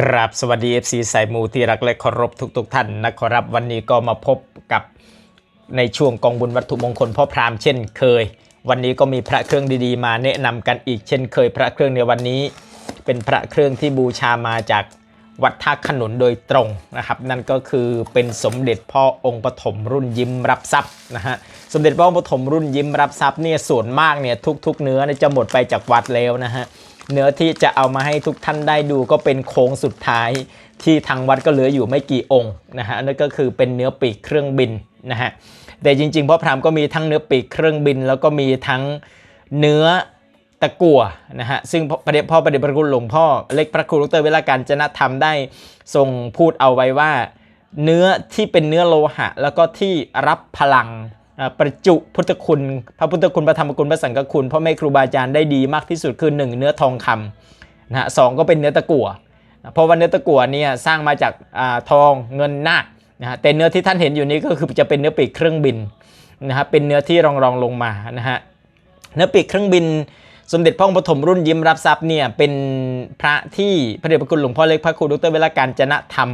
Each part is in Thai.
กราบสวัสดี FC สายมูที่รักและเคารพทุกๆทท่านนะครับ วันนี้ก็มาพบกับในช่วงกองบุญวัตถุมงคลพ่อพราหมณ์เช่นเคย วันนี้ก็มีพระเครื่องดีๆ มาแนะนำกันอีกเช่นเคย พระเครื่องในวันนี้ เป็นพระเครื่องที่บูชามาจากวัดท่าขนุนโดยตรงนะครับนั่นก็คือเป็นสมเด็จพ่อองค์ปฐมรุ่นยิ้มรับทรัพย์นะฮะสมเด็จพ่อองค์ปฐมรุ่นยิ้มรับทรัพย์เนี่ยส่วนมากเนี่ยทุก ๆ เนื้อจะหมดไปจากวัดแล้วนะฮะ เนื้อที่จะเอามาให้ทุกท่านได้ดูก็เป็นโค้งสุดท้ายที่ทางวัดก็เหลืออยู่ไม่กี่องค์นะฮะนั่นก็คือเป็นเนื้อปีกเครื่องบินนะฮะแต่จริงๆพ่อพรามก็มีทั้งเนื้อปีกเครื่องบิน แล้วก็มีทั้งเนื้อตะกั่วนะฮะซึ่งพระเดชพ่อประเดชพระคุณหลวงพ่อเล็กพระครูดรเวลาการจนธรรมได้ทรงพูดเอาไว้ว่า เนื้อที่เป็นเนื้อโลหะ แล้วก็ที่รับพลัง ประจุพุทธคุณ พระพุทธคุณพระธรรมคุณพระสังฆคุณพ่อแม่ครูบาอาจารย์ได้ดีมากที่สุดคือ 1 เนื้อทองคำนะฮะสองก็เป็นเนื้อตะกั่วเพราะว่าเนื้อตะกั่วเนี่ยสร้างมาจากอาทองเงินนาคนะฮะแต่เนื้อที่ท่านเห็นอยู่นี้ก็คือจะเป็นเนื้อปีกเครื่องบินนะฮะเป็นเนื้อที่รองรองลงมานะฮะเนื้อปีกเครื่องบิน สมเด็จพระองค์ปฐมรุ่นยิ้มรับทรัพย์เนี่ยเป็นพระที่พระเดชพระคุณหลวงพ่อเล็กพระครูดรเวลาการจนะธรรม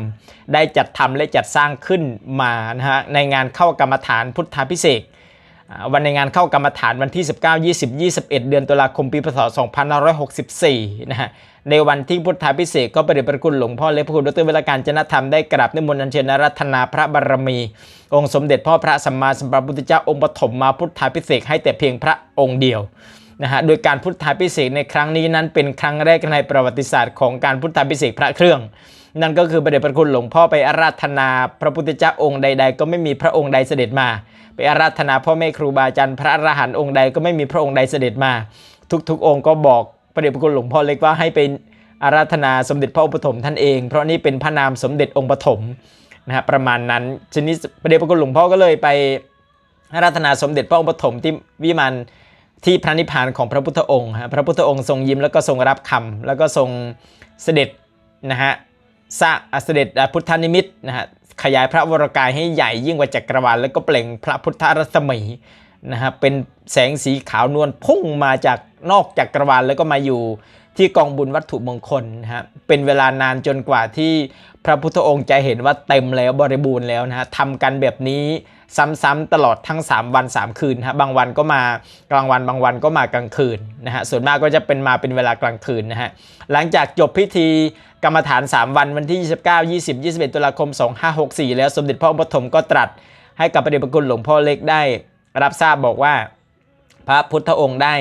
ได้จัดทำและจัดสร้างขึ้นมานะฮะในงานเข้ากรรมฐานพุทธาพิเศษวันในงานเข้ากรรมฐานวันที่ 19 20 21 เดือนตุลาคมปีพศ 2564 นะฮะ ในวันที่พุทธาพิเศษก็พระเดชพระคุณหลวงพ่อเล็กพระครูดรเวลาการจนะธรรมได้กราบนิมนต์อัญเชิญอารัตนาพระบารมี องค์สมเด็จพ่อพระสัมมาสัมพุทธเจ้าองค์ปฐมมาพุทธาพิเศษให้แต่เพียงพระองค์เดียว นะฮะโดยการพุทธาพิเศษในครั้งนี้นั้นเป็นครั้งแรกในประวัติศาสตร์ของการพุทธาพิเศษพระเครื่อง นั่นก็คือพระเดชพระคุณหลวงพ่อไปอาราธนา พระพุทธเจ้าองค์ใด ๆ ก็ไม่มีพระองค์ใดเสด็จมา ไปอาราธนาพ่อแม่ครูบาอาจารย์พระอรหันต์องค์ใดก็ไม่มีพระองค์ใดเสด็จมา ทุกๆ องค์ก็บอกพระเดชพระคุณหลวงพ่อเล็กว่าให้เป็นอาราธนาสมเด็จพระองค์ปฐมท่านเอง เพราะนี่เป็นพระนามสมเด็จองค์ปฐมนะฮะประมาณนั้นทีนี้พระเดชพระคุณหลวงพ่อก็เลยไปอาราธนาสมเด็จพระองค์ปฐมที่วิมาน ที่พระนิพพานของพระพุทธองค์พระพุทธองค์ทรงยิ้มแล้วก็ทรงรับคำแล้วก็ทรงเสด็จนะฮะสร้างอะเสด็จพุทธนิมิตนะฮะขยายพระวรกายให้ใหญ่ยิ่งกว่าจักรวาลแล้วก็เปล่งพระพุทธรัศมีนะฮะเป็นแสงสีขาวนวลพุ่งมาจาก นอกจักกรวาลแล้วก็มาอยู่ที่กองบุญวัตถุมงคลนะฮะเป็นเวลานานจนกว่าที่พระพุทธองค์จะเห็นว่าเต็มแล้วบริบูรณ์แล้วนะฮะทำกันแบบนี้ซ้ำๆตลอดทั้ง 3 วัน 3 คืนฮะบางวันก็มากลางวันบางวันก็มากลางคืนนะฮะส่วนมากก็จะเป็นมาเป็นเวลากลางคืนนะฮะหลังจากจบพิธีกรรมฐาน 3 วันวันที่ 29 20 21 ตุลาคม 2564 แล้วสมเด็จพระองค์ปฐมก็ตรัส ให้กับพระเดชพระคุณหลวงพ่อเล็กได้ รับทราบบอกว่า พระพุทธองค์ได้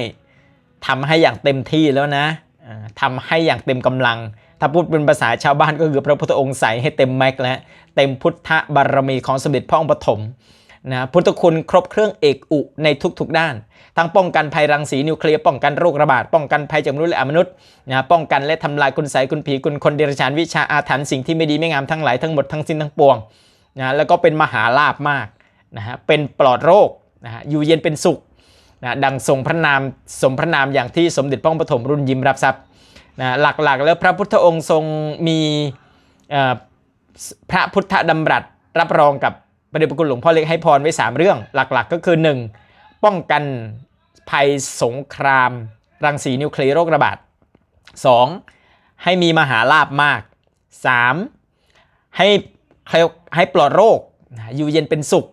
ทำให้อย่างเต็มที่แล้วนะอ่าทำให้อย่างเต็มกำลัง ถ้าพูดเป็นภาษาชาวบ้านก็คือพระพุทธองค์ใส่ให้เต็มแม็กแล้วเต็มพุทธบารมีของสมเด็จพระองค์ปฐมนะพุทธคุณครบเครื่องเอกอุในทุกๆด้าน ทั้งป้องกันภัยรังสีนิวเคลียร์ป้องกันโรคระบาด ป้องกันภัยจากมนุษย์และอมนุษย์นะป้องกันและทำลายคุณไสยคุณผีคุณคนเดรัจฉานวิชาอาถรรพ์สิ่งที่ไม่ดีไม่งามทั้งหลายทั้งหมดทั้งสิ้นทั้งปวงนะแล้วก็เป็นมหาลาภมากนะฮะเป็นปลอดโรคนะฮะอยู่เย็นเป็นสุข นะดังทรงพระนามสมพระนามอย่างที่สมเด็จพระองค์ปฐมรุ่นยิ้มรับทรัพย์นะหลักๆ แล้วพระพุทธองค์ทรงมีพระพุทธดำรัสรับรองกับพระเดชพระคุณหลวงพ่อเล็กให้พรไว้ 3 เรื่องหลักๆ ก็คือ 1. ป้องกันภัยสงคราม รังสีนิวเคลียร์โรคระบาด 2. ให้มีมหาลาภมาก 3. ให้ให้ให้ปลอดโรคอยู่เย็นเป็นสุข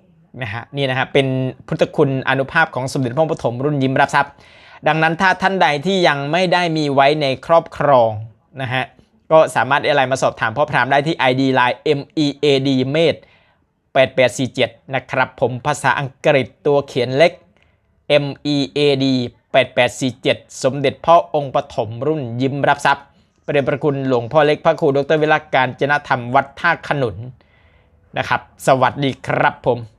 นะฮะนี่นะฮะเป็นพุทธคุณอนุภาพของสมเด็จพระปฐมรุ่นยิ้มรับทรัพย์ ดังนั้นถ้าท่านใดที่ยังไม่ได้มีไว้ในครอบครองนะฮะก็สามารถอะไรมาสอบถามพ่อพรามได้ที่ ID Line M E A D m a d 8847 นะครับผมภาษาอังกฤษตัวเขียนเล็ก M E A D 8847 สมเด็จพ่อองค์ปฐมรุ่นยิ้มรับทรัพย์ประเดประคุณหลวงพ่อเล็กพระครูดรเวลาการจนธรรมวัดท่าขนุนนะครับ สวัสดีครับผม